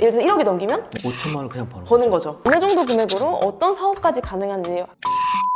예를 들어서 1억이 넘기면 5천만 원 그냥 버는, 버는 거죠. 어느 정도 금액으로 어떤 사업까지 가능한지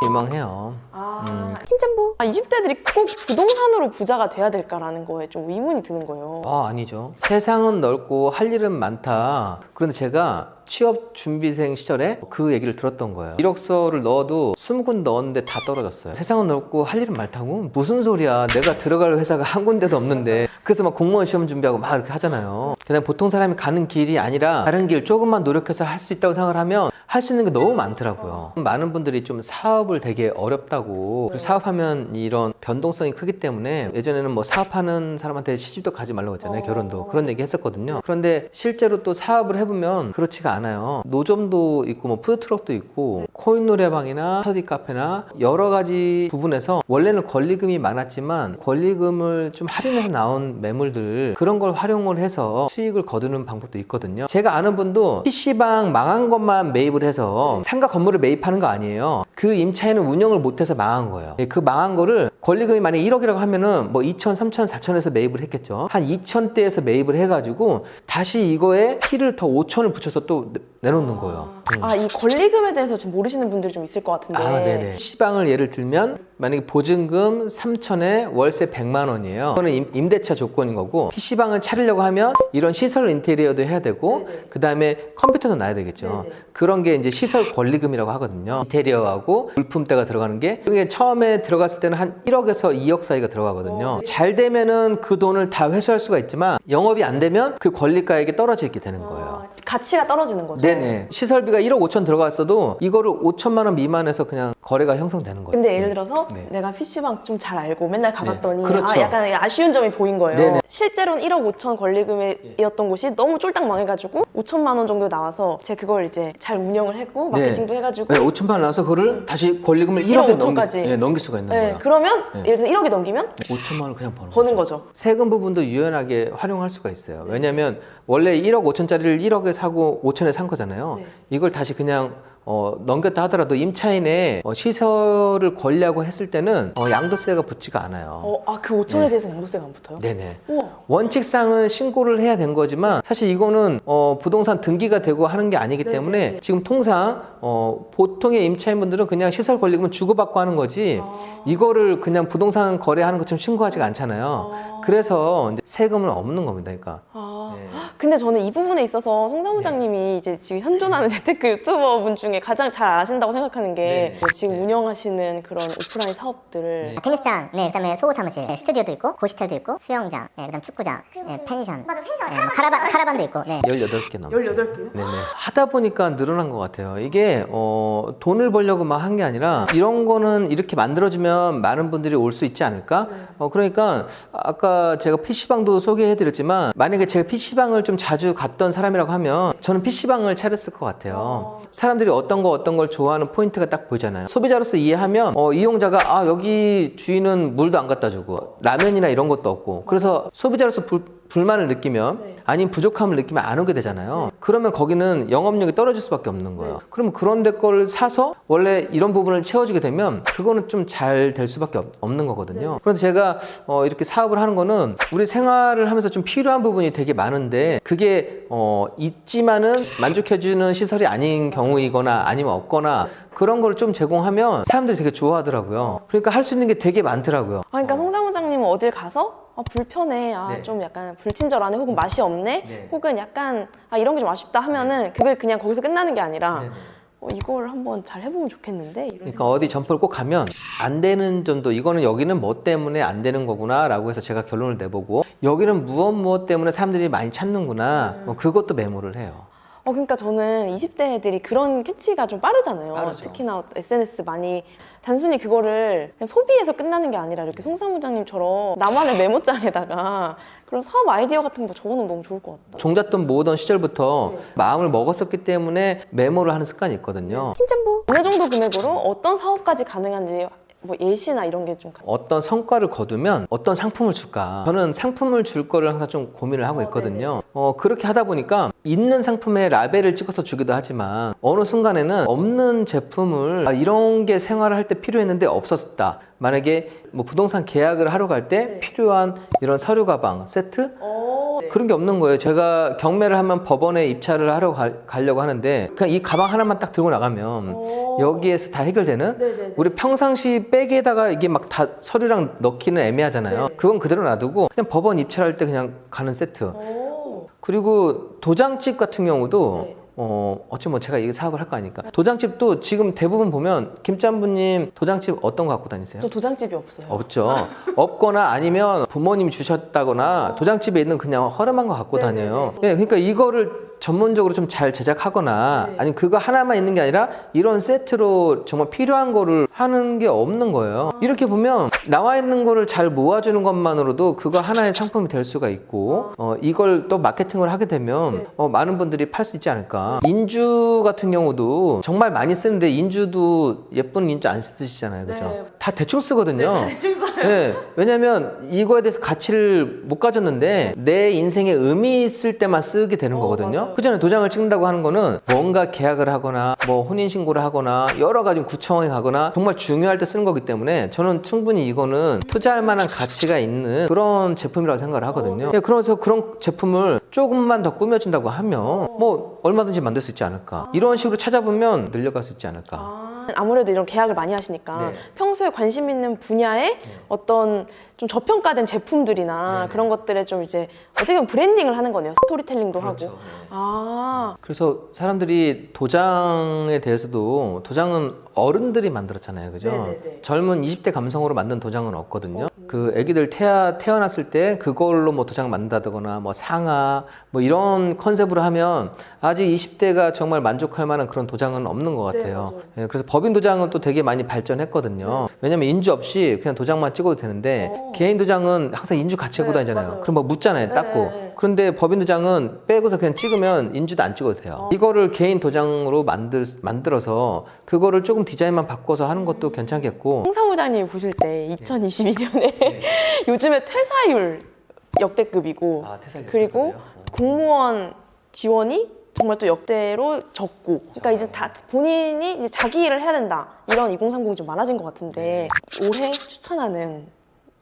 유망해요. 아, 음. 힘짬부. 아, 20대들이 꼭 부동산으로 부자가 돼야 될까라는 거에 좀 의문이 드는 거예요. 아, 아니죠. 세상은 넓고 할 일은 많다. 그런데 제가 취업 준비생 시절에 그 얘기를 들었던 거예요. 이력서를 넣어도 20군 넣었는데 다 떨어졌어요. 세상은 넓고 할 일은 많다고? 무슨 소리야. 내가 들어갈 회사가 한 군데도 없는데. 그래서 막 공무원 시험 준비하고 막 이렇게 하잖아요. 그냥 보통 사람이 가는 길이 아니라 다른 길 조금만 노력해서 할 수 있다고 생각을 하면 할 수 있는 게 너무 많더라고요. 많은 분들이 좀 사업을 되게 어렵다고 사업하면 이런 변동성이 크기 때문에 예전에는 뭐 사업하는 사람한테 시집도 가지 말라고 했잖아요. 어. 결혼도 그런 얘기 했었거든요. 그런데 실제로 또 사업을 해보면 그렇지가 않아요. 노점도 있고 뭐 푸드트럭도 있고 코인 노래방이나 스터디 카페나 여러 가지 부분에서 원래는 권리금이 많았지만 권리금을 좀 할인해서 나온 매물들 그런 걸 활용을 해서 수익을 거두는 방법도 있거든요. 제가 아는 분도 PC방 망한 것만 매입을 해서 상가 건물을 매입하는 거 아니에요. 그 임차인은 운영을 못해서 망한 거예요. 예, 그 망한 거를 권리금이 만약에 1억이라고 하면은 뭐 2천, 3천, 4천에서 매입을 했겠죠. 한 2천대에서 매입을 해가지고 다시 이거에 피를 더 5천을 붙여서 또 내- 내놓는 거예요. 음. 아, 이 권리금에 대해서 지금 모르시는 분들이 좀 있을 것 같은데. 아, 네네. 시방을 예를 들면 만약에 보증금 3천에 월세 100만 원이에요. 그거는 임- 임대차 조건인 거고 PC방을 차리려고 하면 이런 시설 인테리어도 해야 되고. 그다음에 컴퓨터도 놔야 되겠죠. 네네. 그런 게 이제 시설 권리금이라고 하거든요. 인테리어하고 물품대가 들어가는 게 이게 처음에 들어갔을 때는 한 1억에서 2억 사이가 들어가거든요. 어, 네. 잘 되면은 그 돈을 다 회수할 수가 있지만 영업이 안 되면 그 권리가액이 떨어지게 되는 거예요. 아, 가치가 떨어지는 거죠. 네 네. 시설비가 1억 5천 들어갔어도 이거를 5천만 원 미만에서 그냥 거래가 형성되는 거예요. 근데 예를 들어서 네. 내가 PC방 좀 잘 알고 맨날 가봤더니 네, 그렇죠. 아, 약간 아쉬운 점이 보인 거예요. 네네. 실제로는 1억 5천 권리금이었던 곳이 너무 쫄딱 망해가지고 5천만 원 정도 나와서 제가 그걸 이제 잘 운영을 했고 마케팅도 해가지고 네, 5천만 원 나와서 그거를 다시 권리금을 1억 1억에 5천까지. 넘기, 네, 넘길 수가 있는 네, 거예요. 그러면 네. 예를 들어서 1억이 넘기면 5천만 원을 그냥 버는, 버는 거죠. 거죠. 세금 부분도 유연하게 활용할 수가 있어요. 왜냐하면 원래 1억 5천짜리를 1억에 사고 5천에 산 거잖아요. 네. 이걸 다시 그냥 어, 넘겼다 하더라도 임차인의 어, 시설을 권리하고 했을 때는 어, 양도세가 붙지가 않아요. 어, 아, 그 5천에 네. 대해서 양도세가 안 붙어요? 네네. 우와. 원칙상은 신고를 해야 된 거지만 사실 이거는 어, 부동산 등기가 되고 하는 게 아니기 네네. 때문에 지금 통상 어, 보통의 임차인분들은 그냥 시설 권리금은 주고받고 하는 거지 아. 이거를 그냥 부동산 거래하는 것처럼 신고하지가 않잖아요. 아. 그래서 세금은 없는 겁니다. 그러니까. 아. 네. 근데 저는 이 부분에 있어서 송 사무장님이 이제 지금 현존하는 재테크 유튜버 분 중에 가장 잘 아신다고 생각하는 게 네. 뭐 지금 네. 운영하시는 그런 오프라인 사업들을 테니스장, 네, 그다음에 소호 사무실, 네, 스튜디오도 있고, 고시텔도 있고, 수영장, 네, 그다음 축구장, 네, 펜션, 맞아 펜션 네, 뭐 카라반, 카라반도 있고, 네. 18개 넘죠. 18개요? 네네. 하다 보니까 늘어난 것 같아요. 이게 어, 돈을 벌려고 막한게 아니라 이런 거는 이렇게 만들어주면 많은 분들이 올 수 있지 않을까? 어, 그러니까 아까 제가 PC방도 소개해드렸지만 만약에 제가 PC방을 좀 자주 갔던 사람이라고 하면 저는 PC방을 차렸을 것 같아요. 사람들이 어떤 거 어떤 걸 좋아하는 포인트가 딱 보이잖아요. 소비자로서 이해하면 어, 이용자가 아 여기 주인은 물도 안 갖다 주고 라면이나 이런 것도 없고 그래서 소비자로서 불, 불만을 느끼면 네. 아니면 부족함을 느끼면 안 오게 되잖아요. 그러면 거기는 영업력이 떨어질 수밖에 없는 거예요. 그러면 그런 데 거를 사서 원래 이런 부분을 채워주게 되면 그거는 좀 잘 될 수밖에 없- 없는 거거든요. 그래서 제가 어, 이렇게 사업을 하는 거는 우리 생활을 하면서 좀 필요한 부분이 되게 많은 데 그게 어, 있지만은 만족해주는 시설이 아닌 경우이거나 아니면 없거나 그런 걸 좀 제공하면 사람들이 되게 좋아하더라고요. 그러니까 할 수 있는 게 되게 많더라고요. 아, 그러니까 송 사무장님은 어딜 가서 아, 불편해, 아, 네. 좀 약간 불친절하네, 혹은 맛이 없네, 네. 혹은 약간 아, 이런 게 좀 아쉽다 하면은 그걸 그냥 거기서 끝나는 게 아니라 네네. 어, 이걸 한번 잘 해보면 좋겠는데 이런 그러니까 어디 점포를 꼭 가면 안 되는 점도 이거는 여기는 뭐 때문에 안 되는 거구나라고 해서 제가 결론을 내보고 여기는 무엇 무엇 때문에 사람들이 많이 찾는구나 뭐 그것도 메모를 해요. 어, 그러니까 저는 20대 애들이 그런 캐치가 좀 빠르잖아요. 빠르죠. 특히나 SNS 많이 단순히 그거를 그냥 소비해서 끝나는 게 아니라 이렇게 송 사무장님처럼 나만의 메모장에다가 그런 사업 아이디어 같은 거 적어놓으면 너무 좋을 것 같다. 종잣돈 모으던 시절부터 마음을 먹었었기 때문에 메모를 하는 습관이 있거든요. 팀장부 어느 정도 금액으로 어떤 사업까지 가능한지 뭐 예시나 이런 게 좀 어떤 성과를 거두면 어떤 상품을 줄까? 저는 상품을 줄 거를 항상 좀 고민을 하고 있거든요. 어, 그렇게 하다 보니까 있는 상품에 라벨을 찍어서 주기도 하지만 어느 순간에는 없는 제품을 아, 이런 게 생활을 할 때 필요했는데 없었다. 만약에 뭐 부동산 계약을 하러 갈 때 필요한 이런 서류 가방 세트 어, 그런 게 없는 거예요. 제가 경매를 하면 법원에 입찰을 하러 가, 가려고 하는데 그냥 이 가방 하나만 딱 들고 나가면 여기에서 다 해결되는 우리 평상시 백에다가 이게 막 다 서류랑 넣기는 애매하잖아요. 그건 그대로 놔두고 그냥 법원 입찰할 때 그냥 가는 세트. 그리고 도장집 같은 경우도 네. 어, 어찌 뭐 제가 이 사업을 할 거 아니까. 도장집도 지금 대부분 보면 김짬부님 도장집 어떤 거 갖고 다니세요? 저 도장집이 없어요. 없죠. 없거나 아니면 부모님이 주셨다거나 도장집에 있는 그냥 허름한 거 갖고 네네네. 다녀요. 예, 그러니까 이거를 전문적으로 좀 잘 제작하거나 네. 아니면 그거 하나만 있는 게 아니라 이런 세트로 정말 필요한 거를 하는 게 없는 거예요. 이렇게 보면 나와 있는 거를 잘 모아주는 것만으로도 그거 하나의 상품이 될 수가 있고 어, 이걸 또 마케팅을 하게 되면 네. 어, 많은 분들이 팔 수 있지 않을까. 인주 같은 경우도 정말 많이 쓰는데 인주도 예쁜 인주 안 쓰시잖아요. 그죠? 네. 다 대충 쓰거든요. 대충 써요. 네, 왜냐면 이거에 대해서 가치를 못 가졌는데 내 인생에 의미 있을 때만 쓰게 되는 어, 거거든요. 맞아요. 그 전에 도장을 찍는다고 하는 거는 뭔가 계약을 하거나 뭐 혼인신고를 하거나 여러 가지 구청에 가거나 정말 중요할 때 쓰는 거기 때문에 저는 충분히 이거는 투자할 만한 가치가 있는 그런 제품이라고 생각을 하거든요. 어, 예, 그래서 그런 제품을 조금만 더 꾸며준다고 하면 뭐 얼마든지 만들 수 있지 않을까. 이런 식으로 찾아보면 늘려갈 수 있지 않을까. 아, 아무래도 이런 계약을 많이 하시니까 네. 평소에 관심 있는 분야의 어떤 좀 저평가된 제품들이나 네. 그런 것들에 좀 이제 어떻게 보면 브랜딩을 하는 거네요. 스토리텔링도 그렇죠. 하고. 아, 그래서 사람들이 도장에 대해서도 도장은 어른들이 만들었잖아요. 그죠? 네네네. 젊은 20대 감성으로 만든 도장은 없거든요. 그 아기들 태어, 태어났을 때 그걸로 뭐 도장 만든다거나 뭐 상아 뭐 이런 컨셉으로 하면 아직 20대가 정말 만족할 만한 그런 도장은 없는 것 네, 같아요. 맞아요. 예, 그래서 법인 도장은 또 되게 많이 발전했거든요. 왜냐면 인주 없이 그냥 도장만 찍어도 되는데 오. 개인 도장은 항상 인주 같이 하고 네, 다니잖아요. 맞아요. 그럼 뭐 묻잖아요. 닦고. 네, 네. 그런데 법인 도장은 빼고서 그냥 찍으면 인주도 안 찍어도 돼요. 이거를 개인 도장으로 만들, 만들어서 그거를 조금 디자인만 바꿔서 하는 것도 괜찮겠고. 홍 사무장님이 보실 때 네. 2022년에 요즘에 퇴사율 역대급이고 아, 퇴사 그리고 공무원 지원이 정말 또 역대로 적고 그러니까 이제 다 본인이 이제 자기 일을 해야 된다 이런 2030이 좀 많아진 것 같은데 네. 올해 추천하는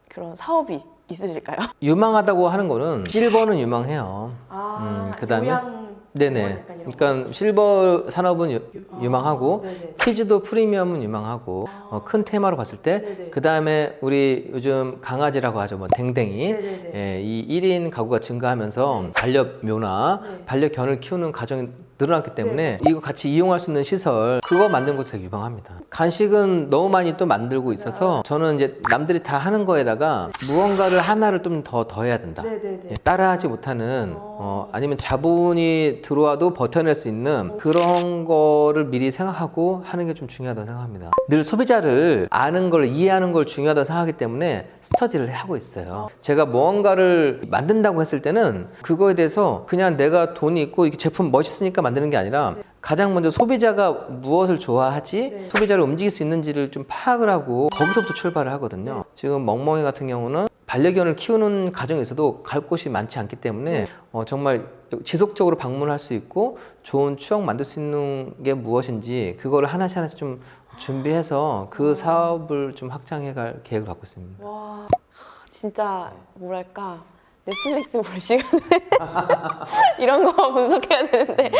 그런 사업이 있으실까요? 유망하다고 하는 거는 실버는 유망해요. 아, 음, 그다음에? 요양 네네. 뭐 약간 이런 그러니까 실버 산업은 유, 유망하고 네네. 키즈도 프리미엄은 유망하고 어, 큰 테마로 봤을 때 네네. 그 다음에 우리 요즘 강아지라고 하죠 뭐 댕댕이 네네네. 예, 이 1인 가구가 증가하면서 반려묘나 네. 반려견을 키우는 가정이 늘어났기 때문에 이거 같이 이용할 수 있는 시설 그거 만드는 것도 되게 유망합니다. 간식은 너무 많이 또 만들고 있어서 저는 이제 남들이 다 하는 거에다가 무언가를 하나를 좀 더 더해야 된다. 네네네. 예, 따라하지 못하는 어, 아니면 자본이 들어와도 버텨낼 수 있는 그런 거를 미리 생각하고 하는 게 좀 중요하다고 생각합니다. 늘 소비자를 아는 걸 이해하는 걸 중요하다고 생각하기 때문에 스터디를 하고 있어요. 제가 무언가를 만든다고 했을 때는 그거에 대해서 그냥 내가 돈이 있고 이게 제품 멋있으니까 만드는 게 아니라 가장 먼저 소비자가 무엇을 좋아하지 네. 소비자를 움직일 수 있는지를 좀 파악을 하고 거기서부터 출발을 하거든요. 지금 멍멍이 같은 경우는 반려견을 키우는 가정에서도 갈 곳이 많지 않기 때문에 어, 정말 지속적으로 방문할 수 있고 좋은 추억 만들 수 있는 게 무엇인지 그거를 하나씩 하나씩 좀 준비해서 그 사업을 좀 확장해 갈 계획을 갖고 있습니다. 와 진짜 뭐랄까 넷플릭스 볼 시간에 이런 거 분석해야 되는데.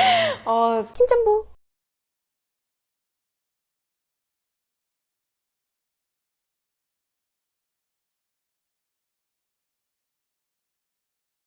어, 김짬보